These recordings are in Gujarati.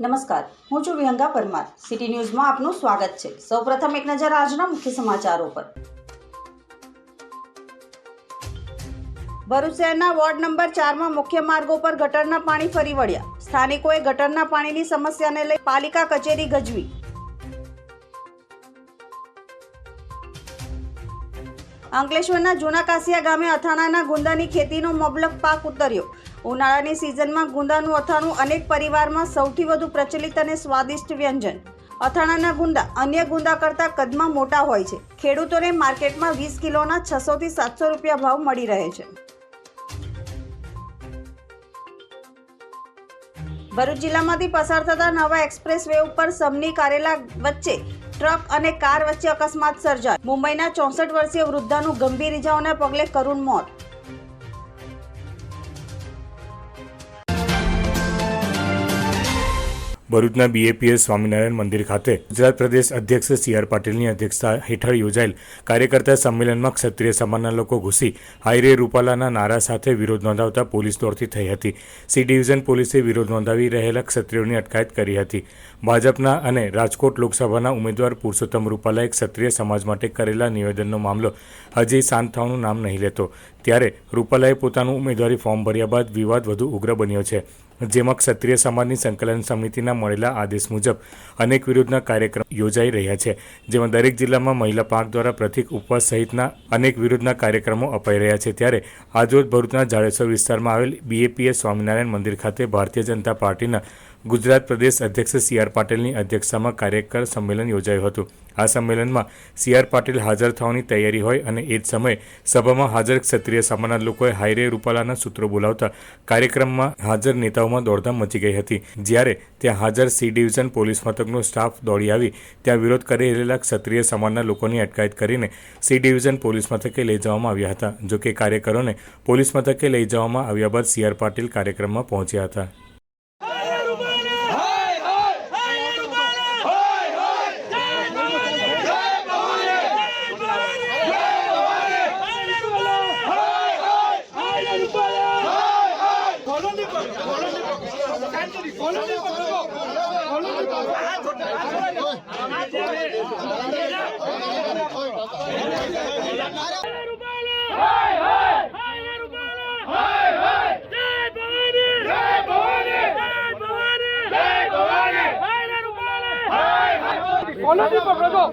નમસ્કાર. હું છું વિહંગા પરમાર. સિટી ન્યૂઝમાં આપનું સ્વાગત છે. સૌપ્રથમ એક નજર આજના મુખ્ય સમાચારો પર. ભરૂચ શહેરના વોર્ડ નંબર ચારમાં મુખ્ય માર્ગો પર ગટરના પાણી ફરી વળ્યા. સ્થાનિકોએ ગટરના પાણીની સમસ્યાને લઈ પાલિકા કચેરી ગજવી. અંકલેશ્વરના જૂના કાસિયા ગામે અથાણાના ગુંદાની ખેતીનો મબલક પાક ઉતર્યો. ઉનાળાની સિઝનમાં ગુંદાનું અથાણું અનેક પરિવારમાં સૌથી વધુ પ્રચલિત અને સ્વાદિષ્ટ વ્યંજન. અથાણાના ગુંદા અન્ય ગુંદા કરતાં કદમાં મોટા હોય છે. ખેડૂતોને માર્કેટમાં વીસ કિલોના છસોથી સાતસો રૂપિયા ભાવ મળી રહે છે. ભરૂચ જિલ્લામાંથી પસાર થતા નવા એક્સપ્રેસ વે ઉપર સમની કારેલા વચ્ચે ટ્રક અને કાર વચ્ચે અકસ્માત સર્જાય. મુંબઈના ચોસઠ વર્ષીય વૃદ્ધાનું ગંભીર ઇજાઓના પગલે કરુણ મોત. ભરૂચના બીએપીએસ સ્વામિનારાયણ મંદિર ખાતે ગુજરાત પ્રદેશ અધ્યક્ષ સી આર પાટીલની અધ્યક્ષતા હેઠળ યોજાયેલ કાર્યકર્તા સંમેલનમાં ક્ષત્રિય સમાજના લોકો ઘૂસી હાઈરે રૂપાલાના નારા સાથે વિરોધ નોંધાવતા પોલીસ દોડતી થઈ હતી. સી ડિવિઝન પોલીસે વિરોધ નોંધાવી રહેલા ક્ષત્રિયોની અટકાયત કરી હતી. ભાજપના અને રાજકોટ લોકસભાના ઉમેદવાર પુરુષોત્તમ રૂપાલાએ ક્ષત્રિય સમાજ માટે કરેલા નિવેદનનો મામલો હજી શાંત થવાનું નામ નહીં લેતો. ત્યારે રૂપાલાએ પોતાનું ઉમેદવારી ફોર્મ ભર્યા બાદ વિવાદ વધુ ઉગ્ર બન્યો છે. જેમાં ક્ષત્રિય સમાજની સંકલન સમિતિના મળેલા આદેશ મુજબ અનેક વિરોધના કાર્યક્રમ યોજાઈ રહ્યા છે, જેમાં દરેક જિલ્લામાં મહિલા પાંખ દ્વારા પ્રતિક ઉપવાસ સહિતના અનેક વિરોધના કાર્યક્રમો અપાઈ રહ્યા છે. ત્યારે આજરોજ ભરૂચના જાડેશ્વર વિસ્તારમાં આવેલ બીએપીએસ સ્વામિનારાયણ મંદિર ખાતે ભારતીય જનતા પાર્ટીના ગુજરાત પ્રદેશ અધ્યક્ષ સી આર પાટીલની અધ્યક્ષતામાં કાર્યકર સંમેલન યોજાયું હતું. આ સંમેલનમાં સી આર પાટીલ હાજર થવાની તૈયારી હોય અને એ જ સમયે સભામાં હાજર ક્ષત્રિય સમાજના લોકોએ હાઈરે રૂપાલાના સૂત્રો બોલાવતા કાર્યક્રમમાં હાજર નેતાઓમાં દોડધામ મચી ગઈ હતી. જ્યારે ત્યાં હાજર સી ડિવિઝન પોલીસ મથકનો સ્ટાફ દોડી આવી, ત્યાં વિરોધ કરી રહેલા ક્ષત્રિય સમાજના લોકોની અટકાયત કરીને સી ડિવિઝન પોલીસ મથકે લઈ જવામાં આવ્યા હતા, જોકે કાર્યકરોને પોલીસ મથકે લઈ જવામાં આવ્યા બાદ સી આર પાટીલ કાર્યક્રમમાં પહોંચ્યા હતા. પકડો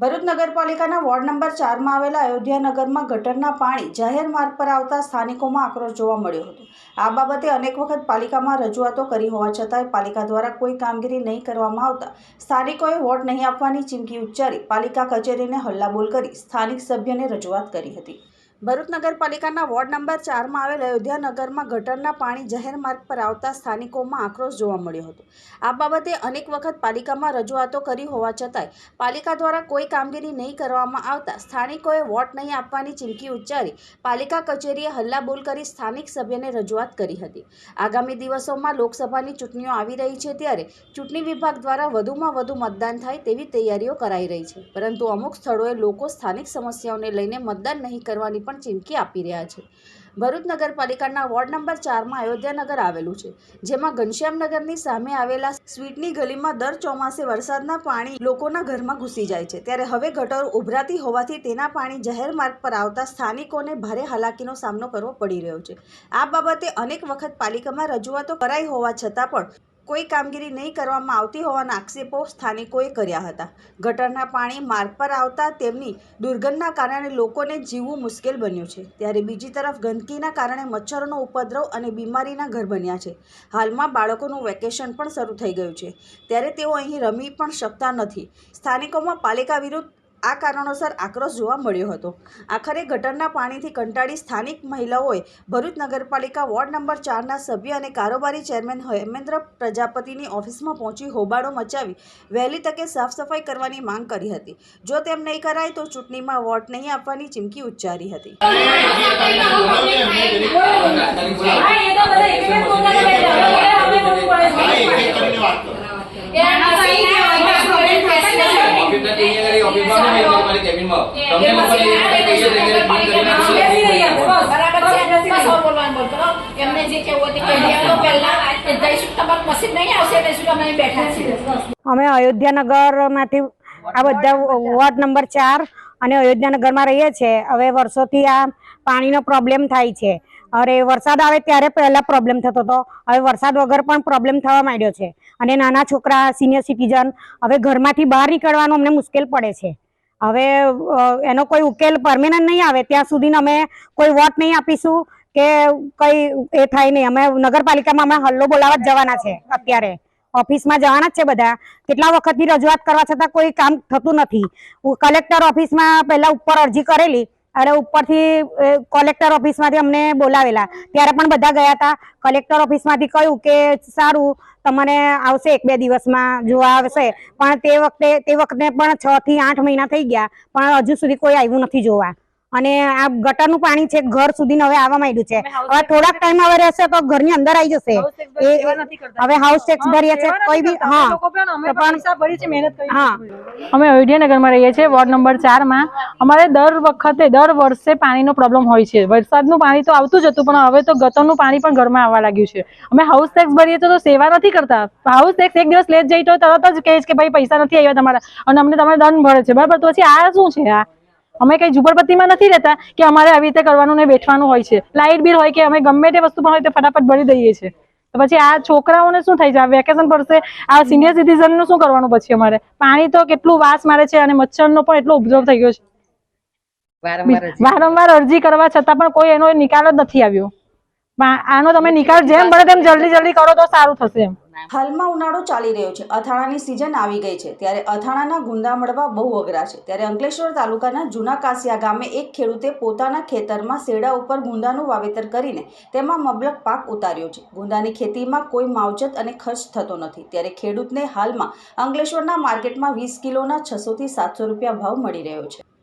ભરૂચ નગરપાલિકાના વોર્ડ નંબર ચારમાં આવેલા અયોધ્યાનગરમાં ગટરના પાણી જાહેર માર્ગ પર આવતા સ્થાનિકોમાં આક્રોશ જોવા મળ્યો હતો. આ બાબતે અનેક વખત પાલિકામાં રજૂઆતો કરી હોવા છતાંય પાલિકા દ્વારા કોઈ કામગીરી નહીં કરવામાં આવતા સ્થાનિકોએ વોટ નહીં આપવાની ચીમકી ઉચ્ચારી પાલિકા કચેરીને હલ્લાબોલ કરી સ્થાનિક સભ્યને રજૂઆત કરી હતી. ભરૂચ નગરપાલિકાના વોર્ડ નંબર ચારમાં આવેલ અયોધ્યાનગરમાં ગટરના પાણી જાહેર માર્ગ પર આવતા સ્થાનિકોમાં આક્રોશ જોવા મળ્યો હતો. આ બાબતે અનેક વખત પાલિકામાં રજૂઆતો કરી હોવા છતાંય પાલિકા દ્વારા કોઈ કામગીરી નહીં કરવામાં આવતા સ્થાનિકોએ વોટ નહીં આપવાની ચીમકી ઉચ્ચારી પાલિકા કચેરીએ હલ્લાબોલ કરી સ્થાનિક સભ્યને રજૂઆત કરી હતી. આગામી દિવસોમાં લોકસભાની ચૂંટણીઓ આવી રહી છે ત્યારે ચૂંટણી વિભાગ દ્વારા વધુમાં વધુ મતદાન થાય તેવી તૈયારીઓ કરાઈ રહી છે. પરંતુ અમુક સ્થળોએ લોકો સ્થાનિક સમસ્યાઓને લઈને મતદાન નહીં કરવાની પણ ચીમકી આપી રહ્યા છે. ભરૂચ નગરપાલિકાના વોર્ડ નંબર ચારમાં અયોધ્યાનગર આવેલું છે, જેમાં ઘનશ્યામનગરની સામે આવેલા સ્વીટની ગલીમાં દર ચોમાસે વરસાદના પાણી લોકોના ઘરમાં ઘૂસી જાય છે. ત્યારે હવે ગટરો ઉભરાતી હોવાથી તેના પાણી જાહેર માર્ગ પર આવતા સ્થાનિકોને ભારે હાલાકીનો સામનો કરવો પડી રહ્યો છે. આ બાબતે અનેક વખત પાલિકામાં રજૂઆતો કરાઈ હોવા છતાં પણ કોઈ કામગીરી નહીં કરવામાં આવતી હોવાના આક્ષેપો સ્થાનિકોએ કર્યા હતા. ગટરના પાણી માર્ગ પર આવતા તેમની દુર્ગંધના કારણે લોકોને જીવવું મુશ્કેલ બન્યું છે. ત્યારે બીજી તરફ ગંદકીના કારણે મચ્છરોનો ઉપદ્રવ અને બીમારીના ઘર બન્યા છે. હાલમાં બાળકોનું વેકેશન પણ શરૂ થઈ ગયું છે. ત્યારે તેઓ અહીં રમી પણ શકતા નથી. સ્થાનિકોમાં પાલિકા વિરુદ્ધ આ કારણોસર આક્રોશ જોવા મળ્યો હતો. આખરે ગટરના પાણીથી કંટાળી સ્થાનિક મહિલાઓએ ભરૂચ નગરપાલિકા વોર્ડ નંબર ચારના સભ્ય અને કારોબારી ચેરમેન હેમેન્દ્ર પ્રજાપતિની ઓફિસમાં પહોંચી હોબાળો મચાવી વહેલી તકે સાફ સફાઈ કરવાની માંગ કરી હતી. જો તેમ નહીં કરાય તો ચૂંટણીમાં વોટ નહીં આપવાની ચીમકી ઉચ્ચારી હતી. અમે બેઠા છીએ? અમે અયોધ્યાનગરમાંથી આ બધા વોર્ડ નંબર ચાર અને અયોધ્યાનગરમાં રહીએ છીએ હવે વર્ષોથી આ પાણીનો પ્રોબ્લેમ થાય છે. અરે વરસાદ આવે ત્યારે પહેલાં પ્રોબ્લેમ થતો હતો. હવે વરસાદ વગર પણ પ્રોબ્લેમ થવા માંડ્યો છે. અને નાના છોકરા સિનિયર સિટીઝન હવે ઘરમાંથી બહાર નીકળવાનું અમને મુશ્કેલ પડે છે. હવે એનો કોઈ ઉકેલ પરમેનન્ટ નહીં આવે. ત્યાં સુધી અમે કોઈ વોટ નહીં આપીશું કે કઈ એ થાય નહીં. અમે નગરપાલિકામાં અમે હલ્લો બોલાવવા જવાના છે અત્યારે. ઓફિસમાં જવાના જ છે બધા. કેટલા વખતની રજૂઆત કરવા છતાં કોઈ કામ થતું નથી. કલેક્ટર ઓફિસમાં પહેલા ઉપર અરજી કરેલી. અને ઉપરથી કલેક્ટર ઓફિસમાંથી અમને બોલાવેલા. ત્યારે પણ બધા ગયા હતા. કલેક્ટર ઓફિસમાંથી કહ્યું કે, સારું, તમને આવશે એક બે દિવસમાં, જોવા આવશે. પણ તે વખતે તે વખતે પણ છ થી આઠ મહિના થઈ ગયા. પણ હજુ સુધી કોઈ આવ્યું નથી જોવા. અને આ ગટરનું પાણી છે ઘર સુધી હવે આવવા માંડ્યું છે. હવે થોડાક ટાઈમ હવે રહેશે તો ઘરની અંદર આવી જશે. હવે હાઉસ ટેક્સ ભરીએ છે કોઈ બી હા. તો પણ હા. અમે અયોધ્યાનગરમાં રહીએ છીએ વોર્ડ નંબર ચારમાં અમારે દર વખતે દર વર્ષે પાણીનો પ્રોબ્લેમ હોય છે. વરસાદનું પાણી તો આવતું જ હતું પણ હવે તો ગટરનું પાણી પણ ઘરમાં આવવા લાગ્યું છે. અમે હાઉસ ટેક્સ ભરીએ તો તો સેવા નથી કરતા. હાઉસ ટેક્સ એક દિવસ લેટ જઈ તો તરત જ કહે છે કે ભાઈ પૈસા નથી આવ્યા તમારા. અને અમને તમે દંડ ભરે છે. બરાબર? તો પછી આ શું છે આ? અમે કઈ ઝુંપડપટ્ટીમાં નથી રહેતા કે અમારે આવી રીતે કરવાનું ને બેઠવાનું હોય છે. લાઇટ બિલ હોય કે અમે ગમે તે વસ્તુ પણ હોય તે ફટાફટ ભરી દઈએ છીએ. તો પછી આ છોકરાઓને શું થાય છે? આ વેકેશન પડશે આ સિનિયર સિટીઝનનું શું કરવાનું પછી અમારે? પાણી તો કેટલું વાસ મારે છે અને મચ્છરનો પણ એટલો ઓબ્ઝર્વ થઈ ગયો છે. વારંવાર અરજી. કરવા છતાં પણ કોઈ એનો નિકાલ જ નથી આવ્યો. આનો તમે નિકાલ જેમ બને તેમ જલ્દી જલ્દી કરો તો સારું થશે એમ. હાલમાં ઉનાળો ચાલી રહ્યો છે. અથાણાની સિઝન આવી ગઈ છે. ત્યારે અથાણાના ગુંદા મળવા બહુ અઘરા છે. ત્યારે અંકલેશ્વર તાલુકાના જૂના કાસિયા ગામે એક ખેડૂતે પોતાના ખેતરમાં શેડા ઉપર ગુંદાનું વાવેતર કરીને તેમાં મબલક પાક ઉતાર્યો છે. ગુંદાની ખેતીમાં કોઈ માવજત અને ખર્ચ થતો નથી. ત્યારે ખેડૂતને હાલમાં અંકલેશ્વરના માર્કેટમાં વીસ કિલોના છસોથી સાતસો રૂપિયા ભાવ મળી રહ્યો છે.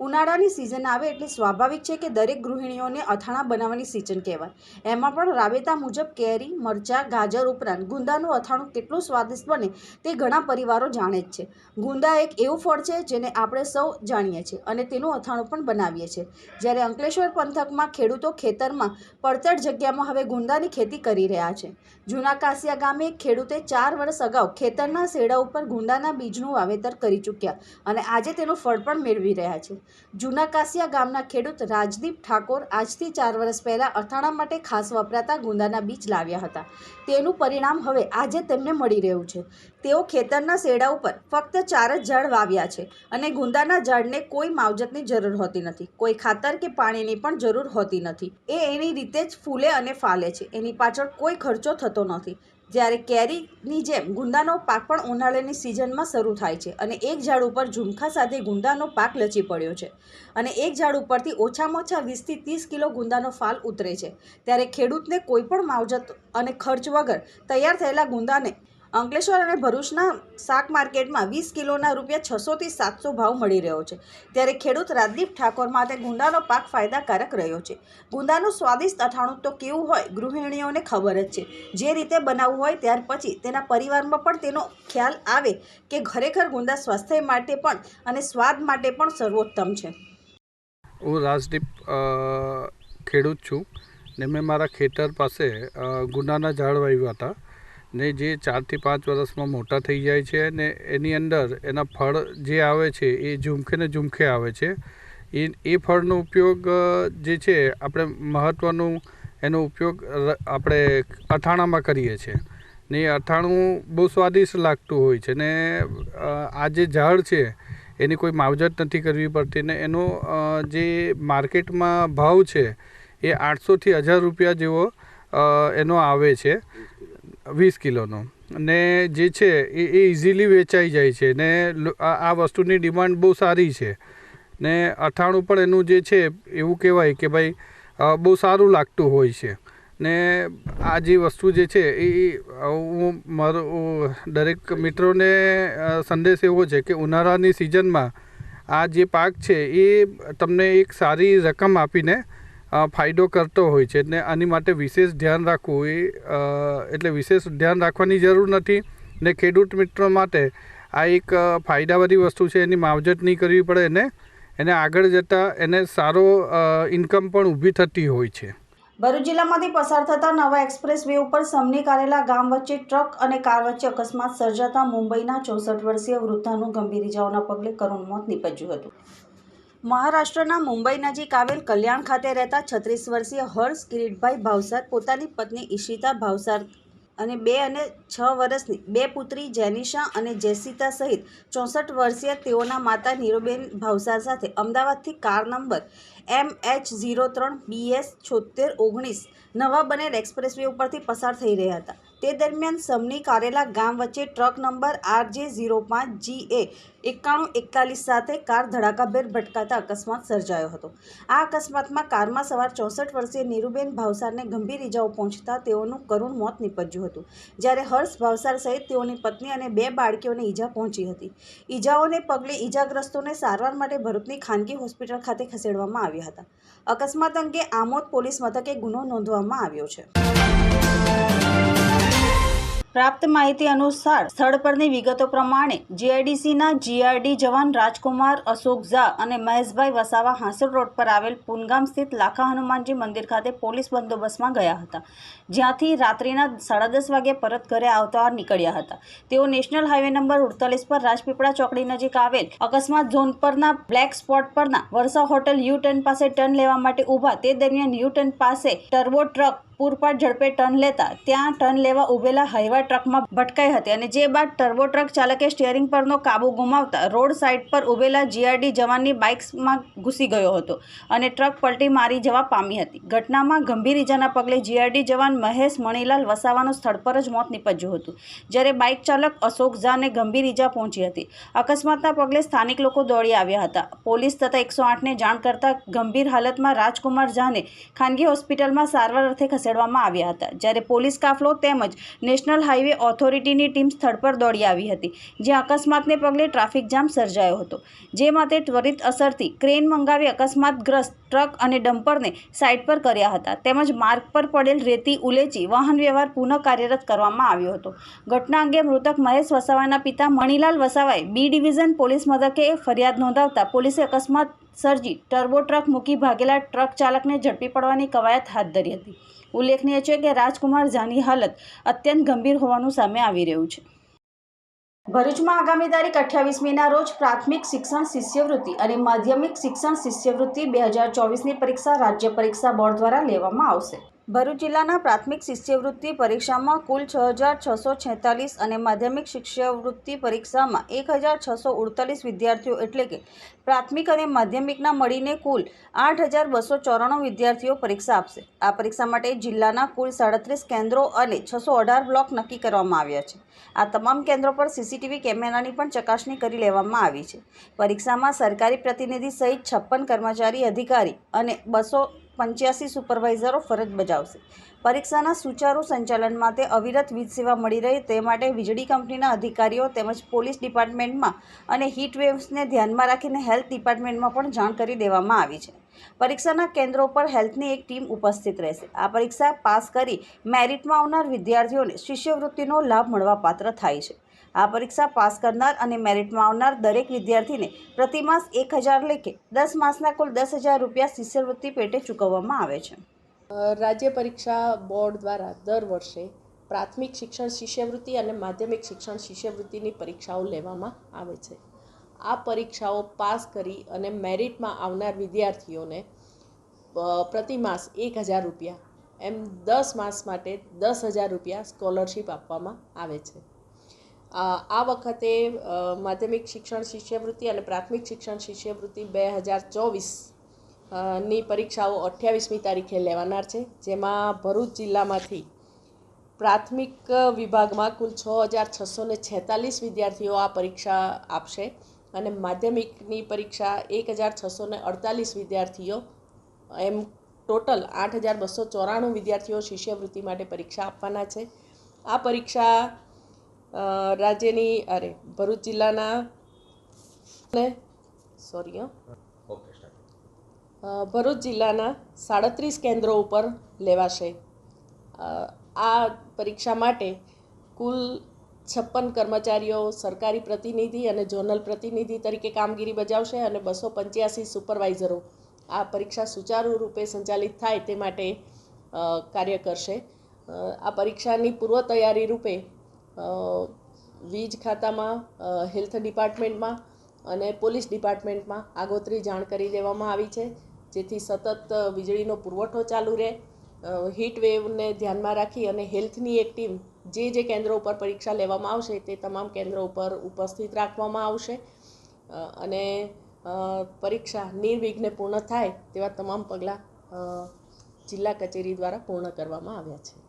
ઉનાળાની સિઝન આવે એટલે સ્વાભાવિક છે કે દરેક ગૃહિણીઓને અથાણા બનાવવાની સિઝન કહેવાય. એમાં પણ રાબેતા મુજબ કેરી, મરચાં, ગાજર ઉપરાંત ગુંદાનું અથાણું કેટલું સ્વાદિષ્ટ બને તે ઘણા પરિવારો જાણે જ છે. ગુંદા એક એવું ફળ છે જેને આપણે સૌ જાણીએ છીએ અને તેનું અથાણું પણ બનાવીએ છીએ. જ્યારે અંકલેશ્વર પંથકમાં ખેડૂતો ખેતરમાં પડતર જગ્યામાં હવે ગુંદાની ખેતી કરી રહ્યા છે. જૂના કાસિયા ગામે ખેડૂતે ચાર વર્ષ અગાઉ ખેતરના શેડા ઉપર ગુંદાના બીજનું વાવેતર કરી ચૂક્યા અને આજે તેનું ફળ પણ મેળવી રહ્યા છે. જૂના કાસિયા ગામના ખેડૂત રાજદીપ ઠાકોર આજથી ચાર વર્ષ પહેલાં અથાણા માટે ખાસ વપરાતા ગુંદાના બીજ લાવ્યા હતા. તેનું પરિણામ હવે આજે તેમને મળી રહ્યું છે. તેઓ ખેતરના શેડા ઉપર ફક્ત ચાર જ ઝાડ વાવ્યા છે અને ગુંદાના ઝાડને કોઈ માવજતની જરૂર હોતી નથી. કોઈ ખાતર કે પાણીની પણ જરૂર હોતી નથી. એ એની રીતે જ ફૂલે અને ફાલે છે. એની પાછળ કોઈ ખર્ચો થતો નથી. જ્યારે કેરીની જેમ ગુંદાનો પાક પણ ઉનાળાની સિઝનમાં શરૂ થાય છે અને એક ઝાડ ઉપર ઝુમખા સાથે ગુંદાનો પાક લચી પડ્યો છે. અને એક ઝાડ ઉપરથી ઓછામાં ઓછા વીસથી ત્રીસ કિલો ગુંદાનો ફાલ ઉતરે છે. ત્યારે ખેડૂતને કોઈપણ માવજત અને ખર્ચ વગર તૈયાર થયેલા ગુંદાને અંકલેશ્વર અને ભરૂચના શાક માર્કેટમાં વીસ કિલોના રૂપિયા છસોથી સાતસો ભાવ મળી રહ્યો છે. ત્યારે ખેડૂત રાજદીપ ઠાકોર માટે ગુંદાનો પાક ફાયદાકારક રહ્યો છે. ગુંદાનું સ્વાદિષ્ટ અથાણું તો કેવું હોય ગૃહિણીઓને ખબર જ છે. જે રીતે બનાવવું હોય ત્યાર પછી તેના પરિવારમાં પણ તેનો ખ્યાલ આવે કે ખરેખર ગુંદા સ્વાસ્થ્ય માટે પણ અને સ્વાદ માટે પણ સર્વોત્તમ છે. હું રાજદીપ ખેડૂત છું ને મેં મારા ખેતર પાસે ગુંદાના ઝાડ વાવ્યા હતા. ને જે ચારથી પાંચ વર્ષમાં મોટા થઈ જાય છે ને એની અંદર એના ફળ જે આવે છે, એ ઝુમખે ને ઝુમખે આવે છે. એ એ ફળનો ઉપયોગ જે છે, આપણે મહત્ત્વનું એનો ઉપયોગ આપણે અથાણામાં કરીએ છીએ ને એ અથાણું બહુ સ્વાદિષ્ટ લાગતું હોય છે ને આ જે ઝાડ છે, એની કોઈ માવજત નથી કરવી પડતી ને એનો જે માર્કેટમાં ભાવ છે, એ આઠસોથી હજાર રૂપિયા જેવો એનો આવે છે. વીસ કિલોનો. ને જે છે, એ એ ઇઝીલી વેચાઈ જાય છે. ને આ વસ્તુની ડિમાન્ડ બહુ સારી છે. ને અથાણું પણ એનું જે છે, એવું કહેવાય કે ભાઈ બહુ સારું લાગતું હોય છે. ને આ જે વસ્તુ જે છે, એ હું મારો દરેક મિત્રોને સંદેશ એવો છે કે ઉનાળાની સિઝનમાં આ જે પાક છે, એ તમને એક સારી રકમ આપીને ફાયદો કરતો હોય છે. ને આની માટે વિશેષ ધ્યાન રાખવું એ એટલે વિશેષ ધ્યાન રાખવાની જરૂર નથી. ને ખેડૂત મિત્રો માટે આ એક ફાયદાવાળી વસ્તુ છે. એની માવજત નહીં કરવી પડે એને. એને આગળ જતાં એને સારો ઇન્કમ પણ ઊભી થતી હોય છે. ભરૂચ જિલ્લામાંથી પસાર થતા નવા એક્સપ્રેસ વે ઉપર સમની કારેલા ગામ વચ્ચે ટ્રક અને કાર વચ્ચે અકસ્માત સર્જાતા મુંબઈના ચોસઠ વર્ષીય વૃદ્ધાનું ગંભીર ઇજાઓના પગલે કરુણ મોત નીપજ્યું હતું. મહારાષ્ટ્રના મુંબઈ નજીક આવેલ કલ્યાણ ખાતે રહેતા છત્રીસ વર્ષીય હર્ષ કિરીટભાઈ ભાવસાર પોતાની પત્ની ઈશિતા ભાવસાર અને બે અને છ વર્ષની, બે પુત્રી જેનિશા અને જેસિતા સહિત ચોસઠ વર્ષીય તેઓના માતા નીરુબેન ભાવસાર સાથે અમદાવાદથી car number M H zero ત્રણ બીએસ છોતેર ઓગણીસ નવા બનેલ એક્સપ્રેસવે ઉપરથી પસાર થઈ રહ્યા હતા. તે દરમિયાન સમની કારેલા ગામ વચ્ચે ટ્રક નંબર આરજે ઝીરો પાંચ જી એ એકાણું એકતાલીસ સાથે કાર ધડાકાભેર ભટકાતા અકસ્માત સર્જાયો હતો. આ અકસ્માતમાં કારમાં સવાર ચોસઠ વર્ષીય નીરુબેન ભાવસારને ગંભીર ઇજાઓ પહોંચતા તેઓનું કરુણ મોત નીપજ્યું હતું. જ્યારે હર્ષ ભાવસાર સહિત તેઓની પત્ની અને બે બાળકીઓને ઈજા પહોંચી હતી. ઈજાઓને પગલે ઈજાગ્રસ્તોને સારવાર માટે ભરૂચની ખાનગી હોસ્પિટલ ખાતે ખસેડવામાં આવ્યા હતા. અકસ્માત અંગે આમોદ પોલીસ મથકે ગુનો નોંધવામાં આવ્યો છે. પ્રાપ્ત માહિતી અનુસાર સ્થળ પરની વિગતો પ્રમાણે જીઆઈડીસીના જીઆરડી જવાન રાજકુમાર અશોક ઝા અને મહેશભાઈ વસાવા હાંસલ રોડ પર આવેલ પુનગામ સ્થિત લાખા હનુમાનજી મંદિર ખાતે પોલીસ બંદોબસ્તમાં ગયા હતા, જ્યાંથી રાત્રિના સાડા દસ વાગે પરત ઘરે આવતા નીકળ્યા હતા. તેઓ નેશનલ હાઈવે નંબર ઉડતાલીસ પર રાજપીપળા ચોકડી નજીક આવેલ અકસ્માત ઝોન પરના બ્લેક સ્પોટ પરના વર્ષા હોટલ યુ ટર્ન પાસે ટર્ન લેવા માટે ઊભા, તે દરમિયાન યુ ટર્ન પાસે ટર્બો ટ્રક પૂરપાટ ઝડપે ટર્ન લેતા ત્યાં ટર્ન લેવા ઉભેલા હાઈવા ટ્રકમાં ભટકાઈ હતી અને જે બાદ ટર્બો ટ્રક ચાલકે સ્ટિયરિંગ પરનો કાબુ ગુમાવતા રોડ સાઈડ પર ઉભેલા જીઆરડી જવાનની બાઇક્સમાં ઘૂસી ગયો હતો અને ટ્રક પલટી મારી જવા પામી હતી. ઘટનામાં ગંભીર ઇજાના પગલે જીઆરડી જવાન મહેશ મણીલાલ વસાવાનું સ્થળ પર જ મોત નીપજ્યું હતું. જ્યારે બાઇક ચાલક અશોક ઝાને ગંભીર ઇજા પહોંચી હતી. અકસ્માતના પગલે સ્થાનિક લોકો દોડી આવ્યા હતા. પોલીસ તથા એકસો આઠને જાણ કરતા ગંભીર હાલતમાં રાજકુમાર ઝાને ખાનગી હોસ્પિટલમાં સારવાર અર્થે ખસેડવામાં આવ્યા હતા. જ્યારે પોલીસ કાફલો તેમજ નેશનલ હાઈવે ઓથોરિટીની ટીમ સ્થળ પર દોડી આવી હતી, જ્યાં અકસ્માતને પગલે ટ્રાફિક જામ સર્જાયો હતો. જે માટે ત્વરિત અસરથી ક્રેન મંગાવી અકસ્માતગ્રસ્ત ટ્રક અને ડમ્પરને સાઇડ પર કર્યા હતા. તેમજ માર્ગ પર પડેલ રેતી ઉલેચી વાહન વ્યવહાર પુનઃ કાર્યરત કરવામાં આવ્યો હતો. ઘટના અંગે મૃતક મહેશ વસાવાના પિતા મણીલાલ વસાવાએ બી ડિવિઝન પોલીસ મથકે ફરિયાદ નોંધાવતા પોલીસે અકસ્માત સર્જી ટર્બો ટ્રક મૂકી ભાગેલા ટ્રક ચાલકને ઝડપી પડવાની કવાયત હાથ ધરી હતી. ઉલ્લેખનીય છે કે રાજકુમાર ઝાની હાલત અત્યંત ગંભીર હોવાનું સામે આવી રહ્યું છે. ભરૂચમાં આગામી તારીખ અઠ્યાવીસમીના રોજ પ્રાથમિક શિક્ષણ શિષ્યવૃત્તિ અને માધ્યમિક શિક્ષણ શિષ્યવૃત્તિ બે હજાર ચોવીસની પરીક્ષા રાજ્ય પરીક્ષા બોર્ડ દ્વારા લેવામાં આવશે. ભરૂચ જિલ્લાના પ્રાથમિક શિષ્યવૃત્તિ પરીક્ષામાં કુલ છ હજાર છસો છેતાલીસ અને માધ્યમિક શિષ્યવૃત્તિ પરીક્ષામાં એક હજાર છસો ઉડતાલીસ વિદ્યાર્થીઓ એટલે કે પ્રાથમિક અને માધ્યમિકના મળીને કુલ આઠ હજાર બસો ચોરાણું વિદ્યાર્થીઓ પરીક્ષા આપશે. આ પરીક્ષા માટે જિલ્લાના કુલ સાડત્રીસ કેન્દ્રો અને છસો અઢાર બ્લોક નક્કી કરવામાં આવ્યા છે. આ તમામ કેન્દ્રો પર સીસીટીવી કેમેરાની પણ ચકાસણી કરી લેવામાં આવી છે. પરીક્ષામાં સરકારી પ્રતિનિધિ સહિત છપ્પન કર્મચારી અધિકારી અને બસો પંચ્યાસી સુપરવાઇઝરો ફરજ બજાવશે. પરીક્ષાના સુચારુ સંચાલન માટે અવિરત વીજ સેવા મળી રહે તે માટે વીજળી કંપનીના અધિકારીઓ તેમજ પોલીસ ડિપાર્ટમેન્ટમાં અને વેવ્સને ધ્યાનમાં રાખીને હેલ્થ ડિપાર્ટમેન્ટમાં પણ જાણ કરી દેવામાં આવી છે. પરીક્ષાના કેન્દ્રો પર હેલ્થની એક ટીમ ઉપસ્થિત રહેશે. આ પરીક્ષા પાસ કરી મેરિટમાં આવનાર વિદ્યાર્થીઓને શિષ્યવૃત્તિનો લાભ મળવાપાત્ર થાય છે. આ પરીક્ષા પાસ કરનાર અને મેરિટમાં આવનાર દરેક વિદ્યાર્થીને પ્રતિમાસ એક હજાર લેખે દસ માસના કુલ દસ હજાર રૂપિયા શિષ્યવૃત્તિ પેટે ચૂકવવામાં આવે છે. રાજ્ય પરીક્ષા બોર્ડ દ્વારા દર વર્ષે પ્રાથમિક શિક્ષણ શિષ્યવૃત્તિ અને માધ્યમિક શિક્ષણ શિષ્યવૃત્તિની પરીક્ષાઓ લેવામાં આવે છે. આ પરીક્ષાઓ પાસ કરી અને મેરિટમાં આવનાર વિદ્યાર્થીઓને પ્રતિમાસ એક હજાર રૂપિયા એમ દસ માસ માટે દસ હજાર રૂપિયા સ્કોલરશીપ આપવામાં આવે છે. આ વખતે માધ્યમિક શિક્ષણ શિષ્યવૃત્તિ અને પ્રાથમિક શિક્ષણ શિષ્યવૃત્તિ બે હજાર ચોવીસની પરીક્ષાઓ અઠ્યાવીસમી તારીખે લેવાનાર છે, જેમાં ભરૂચ જિલ્લામાંથી પ્રાથમિક વિભાગમાં કુલ છ હજાર છસો ને છેતાલીસ વિદ્યાર્થીઓ આ પરીક્ષા આપશે અને માધ્યમિકની પરીક્ષા એક હજાર છસો ને અડતાલીસ વિદ્યાર્થીઓ, એમ ટોટલ આઠ હજાર બસો ચોરાણું વિદ્યાર્થીઓ શિષ્યવૃત્તિ માટે પરીક્ષા આપવાના છે. આ પરીક્ષા રાજ્યની અરે ભરૂચ જિલ્લાના ને સોરી ભરૂચ જિલ્લાના સાડત્રીસ કેન્દ્રો ઉપર લેવાશે. આ પરીક્ષા માટે કુલ છપ્પન કર્મચારીઓ સરકારી પ્રતિનિધિ અને ઝોનલ પ્રતિનિધિ તરીકે કામગીરી બજાવશે અને બસો પંચ્યાસી સુપરવાઇઝરો આ પરીક્ષા સુચારુ રૂપે સંચાલિત થાય તે માટે કાર્ય કરશે. આ પરીક્ષાની પૂર્વ તૈયારી રૂપે વીજ ખાતામાં હેલ્થ ડિપાર્ટમેન્ટમાં અને પોલીસ ડિપાર્ટમેન્ટમાં આગોતરી જાણ કરી દેવામાં આવી છે, જેથી સતત વીજળીનો પુરવઠો ચાલુ રહે. હીટ વેવને ધ્યાનમાં રાખી અને હેલ્થની એક ટીમ જે જે કેન્દ્રો ઉપર પરીક્ષા લેવામાં આવશે તે તમામ કેન્દ્રો ઉપર ઉપસ્થિત રાખવામાં આવશે. અને પરીક્ષા નિર્વિઘ્ને પૂર્ણ થાય તેવા તમામ પગલાં જિલ્લા કચેરી દ્વારા પૂર્ણ કરવામાં આવ્યા છે.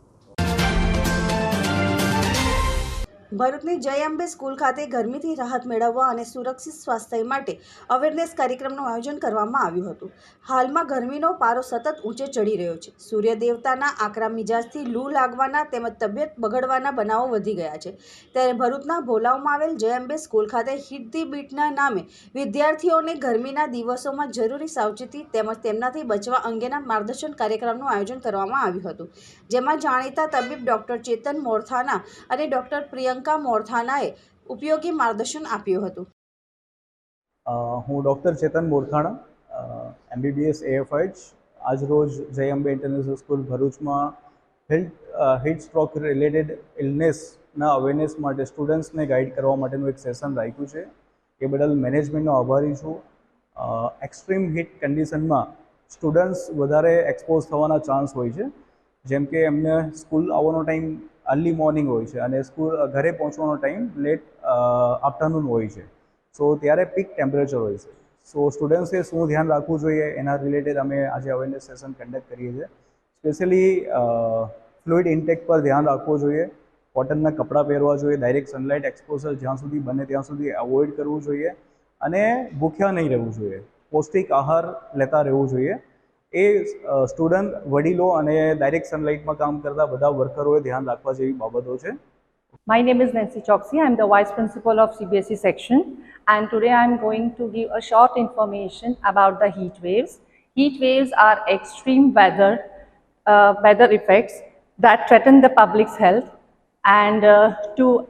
ભરૂચની જય અંબે સ્કૂલ ખાતે ગરમીથી રાહત મેળવવા અને સુરક્ષિત સ્વાસ્થ્ય માટે અવેરનેસ કાર્યક્રમનું આયોજન કરવામાં આવ્યું હતું. હાલમાં ગરમીનો પારો સતત ઊંચે ચડી રહ્યો છે. સૂર્ય દેવતાના આકરા મિજાજથી લૂ લાગવાના તેમજ તબિયત બગડવાના બનાવો વધી ગયા છે. ત્યારે ભરૂચના ભોલાવમાં આવેલ જય અંબે સ્કૂલ ખાતે હિટ ધી બીટના નામે વિદ્યાર્થીઓને ગરમીના દિવસોમાં જરૂરી સાવચેતી તેમજ તેમનાથી બચવા અંગેના માર્ગદર્શન કાર્યક્રમનું આયોજન કરવામાં આવ્યું હતું. જેમાં જાણીતા તબીબ ડૉક્ટર ચેતન મોરથાના અને ડૉક્ટર પ્રિયંકા મોરથાનાએ ઉપયોગી માર્ગદર્શન આપ્યું હતું. હું ડૉક્ટર ચેતન મોરથાણા એમબીબીએસ એએફઆઈચ આજરોજ જય અંબે ઇન્ટરનેશનલ સ્કૂલ ભરૂચમાં હેલ્થ હિટ સ્ટ્રોક રિલેટેડ ઇલનેસના અવેરનેસ માટે સ્ટુડન્ટ્સને ગાઈડ કરવા માટેનું એક સેશન રાખ્યું છે. એ બદલ મેનેજમેન્ટનો આભારી છું. એક્સ્ટ્રીમ હિટ કન્ડિશનમાં સ્ટુડન્ટ્સ વધારે એક્સપોઝ થવાના ચાન્સ હોય છે. જેમ કે એમને સ્કૂલ આવવાનો ટાઈમ અર્લી મોર્નિંગ હોય છે અને સ્કૂલ ઘરે પહોંચવાનો ટાઈમ લેટ આફ્ટરનૂન હોય છે. સો ત્યારે પીક ટેમ્પરેચર હોય છે. સો સ્ટુડન્ટ્સે શું ધ્યાન રાખવું જોઈએ એના રિલેટેડ અમે આજે અવેરનેસ સેશન કન્ડક્ટ કરીએ છીએ. સ્પેશિયલી ફ્લુઇડ ઇન્ટેક પર ધ્યાન રાખવું જોઈએ. કોટનના કપડાં પહેરવા જોઈએ. ડાયરેક્ટ સનલાઇટ એક્સપોઝર જ્યાં સુધી બને ત્યાં સુધી અવોઇડ કરવું જોઈએ. અને ભૂખ્યા નહીં રહેવું જોઈએ. પૌષ્ટિક આહાર લેતા રહેવું જોઈએ. એ સ્ટુડન્ટ વડીલો અને ડાયરેક્ટ સનલાઇટમાં કામ કરતા બધા વર્કરોએ ધ્યાન રાખવા જેવી બાબતો છે My name is Nancy Choksi. I'm the Vice Principal of CBSE E section and today I'm going to give a short information about the heat waves. Heat waves are extreme weather, uh, weather effects that threaten the public's health and uh, to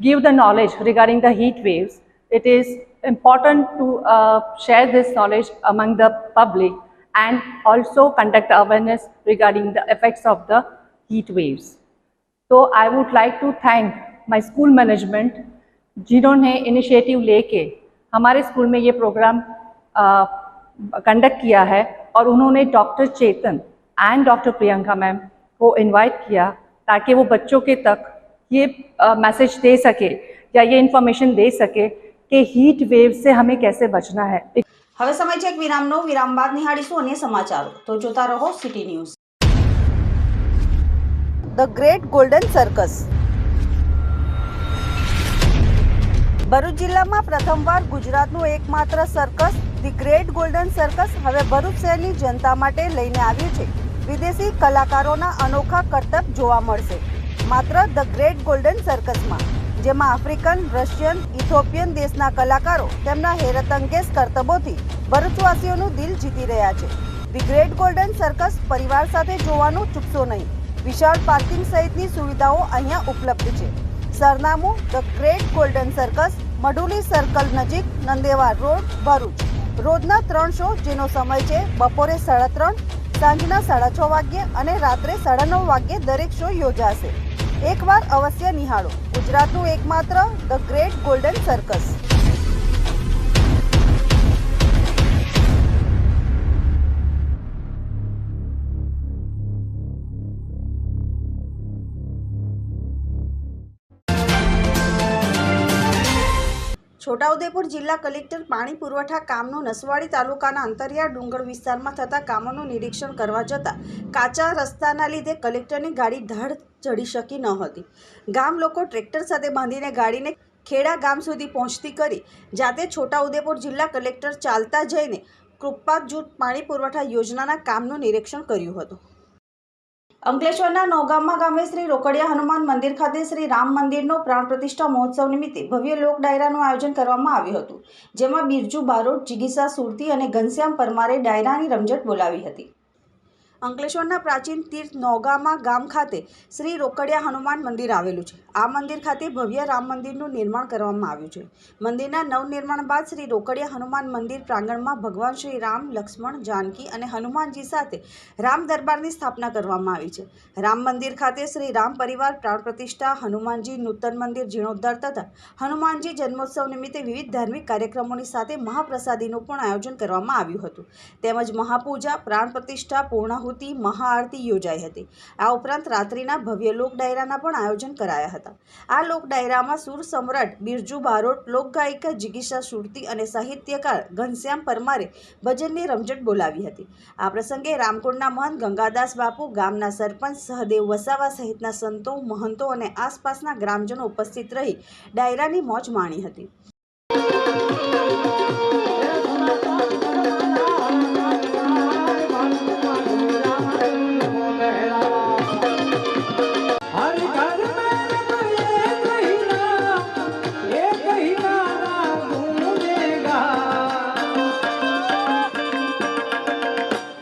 give the knowledge regarding the heat waves, it is important to uh, share this knowledge among the public and also conduct awareness regarding the effects of the heat waves. तो I would like to thank my school management जिन्होंने इनिशिएटिव लेके हमारे स्कूल में ये प्रोग्राम कंडक्ट किया है और उन्होंने doctor Chetan and doctor Priyanka ma'am को इनवाइट किया ताकि वो बच्चों के तक ये मैसेज दे सके या ये इन्फॉर्मेशन दे सके कि हीट वेव से हमें कैसे बचना है હવે સમય છે એક વિરામનો. વિરામ બાદ નિહાળીશું અન્ય સમાચારો. તો જોતા રહો city news. The great golden circus Bharuch જિલ્લામાં પ્રથમવાર ગુજરાતનું એકમાત્ર circus the great golden circus હવે ભરૂચ શહેરની જનતા માટે લઈને આવ્યું છે. વિદેશી કલાકારોના અનોખા કરતબ જોવા મળશે. માત્ર ધ ગ્રેટ ગોલ્ડન સર્કસમાં જેમાં આફ્રિકન, રશિયન, ઇથોપિયન દેશના કલાકારો તેમના હેરતંગેશ કરતબોથી ભરૂચવાસીઓનું દિલ જીતી રહ્યા છે. ધી ગ્રેટ ગોલ્ડન સર્કસ પરિવાર સાથે જોવાનું ચૂકશો નહીં. વિશાળ પાર્કિંગ સહિતની સુવિધાઓ અહીંયા ઉપલબ્ધ છે. સરનામું the great golden circus, Maduli circle નજીક નંદેવાર રોડ, ભરૂચ. રોજના ત્રણ શો જેનો સમય છે બપોરે સાડા ત્રણ, સાંજના સાડા છ વાગ્યે અને રાત્રે સાડા નવ વાગ્યે દરેક શો યોજાશે. એકવાર અવશ્ય નિહાળો. ગુજરાતનું એકમાત્ર the great golden circus. Chhota Udepur જિલ્લા કલેક્ટર પાણી પુરવઠા કામનું નસવાડી તાલુકાના અંતરિયાળ ડુંગર વિસ્તારમાં થતા કામોનું નિરીક્ષણ કરવા જતાં કાચા રસ્તાના લીધે કલેક્ટરની ગાડી ધાડ ચડી શકી ન હતી. ગામ લોકો ટ્રેક્ટર સાથે બાંધીને ગાડીને ખેડા ગામ સુધી પહોંચતી કરી. જાતે છોટાઉદેપુર જિલ્લા કલેક્ટર ચાલતા જઈને કૃપા જૂથ પાણી પુરવઠા યોજનાના કામનું નિરીક્ષણ કર્યું હતું. અંકલેશ્વરના નોગામા ગામે શ્રી રોકડિયા હનુમાન મંદિર ખાતે શ્રી રામ મંદિરનો પ્રાણ પ્રતિષ્ઠા મહોત્સવ નિમિત્તે ભવ્ય લોક ડાયરાનું આયોજન કરવામાં આવ્યું હતું, જેમાં બિરજુ બારોટ, જિગીસા સુરતી અને ઘનશ્યામ પરમારે ડાયરાની રમઝટ બોલાવી હતી. અંકલેશ્વરના પ્રાચીન તીર્થ નોગામા ગામ ખાતે શ્રી રોકડિયા હનુમાન મંદિર આવેલું છે. આ મંદિર ખાતે ભવ્ય રામ મંદિરનું નિર્માણ કરવામાં આવ્યું છે. મંદિરના નવનિર્માણ બાદ શ્રી રોકડિયા હનુમાન મંદિર પ્રાંગણમાં ભગવાન શ્રી રામ, લક્ષ્મણ, જાનકી અને હનુમાનજી સાથે રામ દરબારની સ્થાપના કરવામાં આવી છે. રામ મંદિર ખાતે શ્રી રામ પરિવાર, પ્રાણ પ્રતિષ્ઠા, હનુમાનજી, નૂતન મંદિર, જીર્ણોદ્ધાર તથા હનુમાનજી જન્મોત્સવ નિમિત્તે વિવિધ ધાર્મિક કાર્યક્રમોની સાથે મહાપ્રસાદીનું પણ આયોજન કરવામાં આવ્યું હતું. તેમજ મહાપૂજા, પ્રાણ પ્રતિષ્ઠા, પૂર્ણાહુતિ મહાઆરતી યોજાઈ હતી. આ ઉપરાંત રાત્રિના ભવ્ય લોક ડાયરાના પણ આયોજન કરાયા હતા. આ લોક ડાયરામાં સુર સમ્રાટ બિરજુ બારોટ લોકગાયિકા જિગીશા સુરતી અને સાહિત્યકાર ઘનશ્યામ પરમારે ભજનની રમઝટ બોલાવી હતી. આ પ્રસંગે રામકુંડના મહંત ગંગાદાસ બાપુ, ગામના સરપંચ સહદેવ વસાવા સહિતના સંતો, મહંતો અને આસપાસના ગ્રામજનો ઉપસ્થિત રહી ડાયરાની મોજ માણી હતી.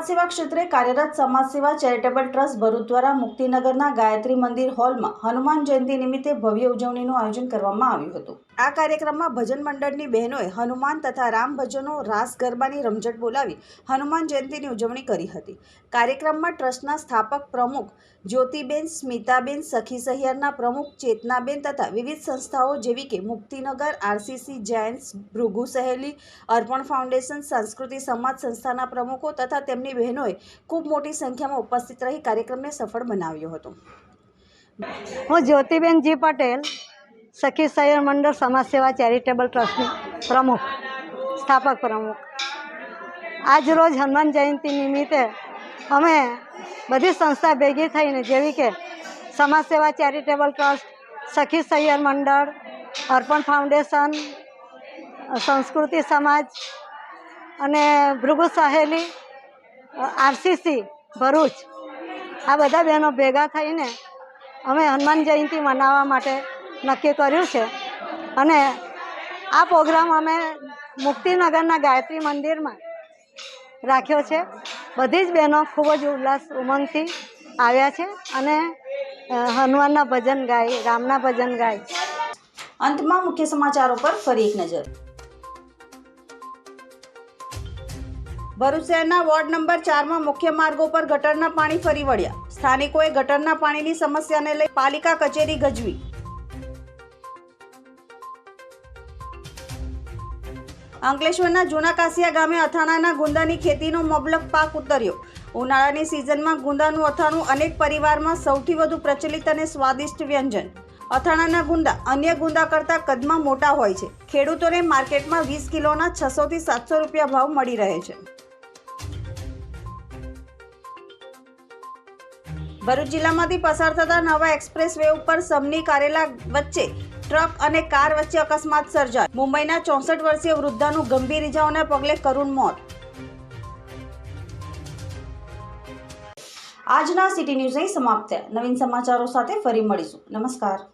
સમાજ સેવા ક્ષેત્રે કાર્યરત સમાજ સેવા ચેરિટેબલ ટ્રસ્ટ ભરૂચ દ્વારા મુક્તિનગરના ગાયત્રી મંદિર હોલમાં હનુમાન જયંતિ નિમિત્તે ભવ્ય ઉજવણીનું આયોજન કરવામાં આવ્યું હતું. આ કાર્યક્રમમાં ભજન મંડળની બહેનોએ હનુમાન તથા રામ ભજનો, રાસ ગરબાની રમઝટ બોલાવી હનુમાન જયંતિની ઉજવણી કરી હતી. કાર્યક્રમમાં ટ્રસ્ટના સ્થાપક પ્રમુખ જ્યોતિબેન, સ્મિતાબેન, સખી સહિયારના પ્રમુખ ચેતનાબેન તથા વિવિધ સંસ્થાઓ જેવી કે મુક્તિનગર, આરસીસી, જાયન્ટ્સ, ભૃગુ સહેલી, અર્પણ ફાઉન્ડેશન, સંસ્કૃતિ સમાજ સંસ્થાના પ્રમુખો તથા તેમની બહેનોએ ખૂબ મોટી સંખ્યામાં ઉપસ્થિત રહી કાર્યક્રમને સફળ બનાવ્યો હતો. હું જ્યોતિબેનજી પટેલ સખી સૈયર મંડળ સમાજ સેવા ચેરિટેબલ ટ્રસ્ટની પ્રમુખ, સ્થાપક પ્રમુખ. આજ રોજ હનુમાન જયંતિ નિમિત્તે અમે બધી સંસ્થા ભેગી થઈને જેવી કે સમાજ સેવા ચેરિટેબલ ટ્રસ્ટ, સખી સૈયર મંડળ, અર્પણ ફાઉન્ડેશન, સંસ્કૃતિ સમાજ અને ભૃગુ સહેલી, આરસીસી, ભરૂચ આ બધા બહેનો ભેગા થઈને અમે હનુમાન જયંતિ મનાવવા માટે નક્કી કર્યું છે. અને આ પ્રોગ્રામ અમે મુક્તિનગરના ગાયત્રી મંદિરમાં રાખ્યો છે. બધી જ બહેનો ખૂબ જ ઉલ્લાસ ઉમંગથી આવ્યા છે અને હનુમાનના ભજન ગાય, રામના ભજન ગાય. અંતમાં મુખ્ય સમાચારો પર ફરી એક નજર. ભરૂચ શહેરના વોર્ડ નંબર ચારમાં મુખ્ય માર્ગો પર ગટરના પાણી ફરી વળ્યા. સ્થાનિકોએ ગટરના પાણીની સમસ્યાને લઈ પાલિકા કચેરી ગજવી. અંકલેશ્વરના જૂના કાસિયા ગામે અથાણાના ગુંદાની ખેતીનો મબલક પાક ઉતર્યો. ઉનાળાની સિઝનમાં ગુંદાનું અથાણું અનેક પરિવારમાં સૌથી વધુ પ્રચલિત અને સ્વાદિષ્ટ વ્યંજન. અથાણાના ગુંદા અન્ય ગુંદા કરતાં કદમાં મોટા હોય છે. ખેડૂતોને માર્કેટમાં વીસ કિલોના છસોથી સાતસો રૂપિયા ભાવ મળી રહે છે. ભરૂચ જિલ્લામાંથી પસાર થતા નવા એક્સપ્રેસ વે ઉપર સમની કારેલા વચ્ચે ટ્રક અને કાર વચ્ચે અકસ્માત સર્જાય. મુંબઈના ચોસઠ વર્ષીય વૃદ્ધાનું ગંભીર ઇજાઓને પગલે કરુણ મોત. આજના સિટી ન્યૂઝ અહીં સમાપ્ત નવીન સમાચારો સાથે ફરી મળીશું. નમસ્કાર.